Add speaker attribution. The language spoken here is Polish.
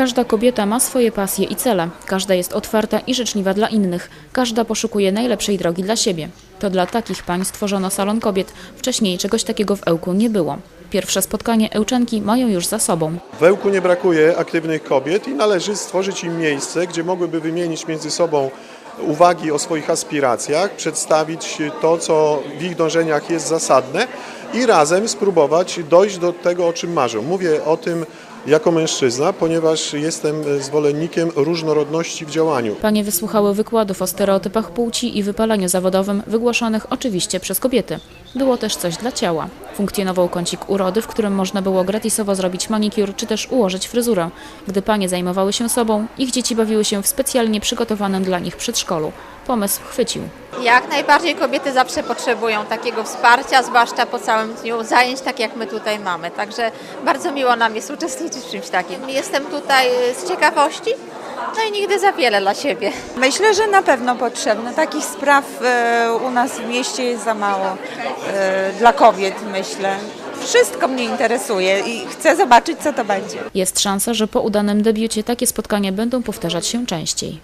Speaker 1: Każda kobieta ma swoje pasje i cele. Każda jest otwarta i życzliwa dla innych. Każda poszukuje najlepszej drogi dla siebie. To dla takich pań stworzono salon kobiet. Wcześniej czegoś takiego w Ełku nie było. Pierwsze spotkanie Ełczenki mają już za sobą.
Speaker 2: W Ełku nie brakuje aktywnych kobiet i należy stworzyć im miejsce, gdzie mogłyby wymienić między sobą uwagi o swoich aspiracjach, przedstawić to, co w ich dążeniach jest zasadne i razem spróbować dojść do tego, o czym marzą. Mówię o tym jako mężczyzna, ponieważ jestem zwolennikiem różnorodności w działaniu.
Speaker 1: Panie wysłuchały wykładów o stereotypach płci i wypalaniu zawodowym, wygłoszonych oczywiście przez kobiety. Było też coś dla ciała. Funkcjonował kącik urody, w którym można było gratisowo zrobić manikur czy też ułożyć fryzurę. Gdy panie zajmowały się sobą, ich dzieci bawiły się w specjalnie przygotowanym dla nich przedszkolu. Pomysł chwycił.
Speaker 3: Jak najbardziej kobiety zawsze potrzebują takiego wsparcia, zwłaszcza po całym dniu zajęć, tak jak my tutaj mamy. Także bardzo miło nam jest uczestniczyć w czymś takim. Jestem tutaj z ciekawości, no i nigdy za wiele dla siebie.
Speaker 4: Myślę, że na pewno potrzebne. Takich spraw e, u nas w mieście jest za mało e, dla kobiet, myślę. Wszystko mnie interesuje i chcę zobaczyć, co to będzie.
Speaker 1: Jest szansa, że po udanym debiucie takie spotkania będą powtarzać się częściej.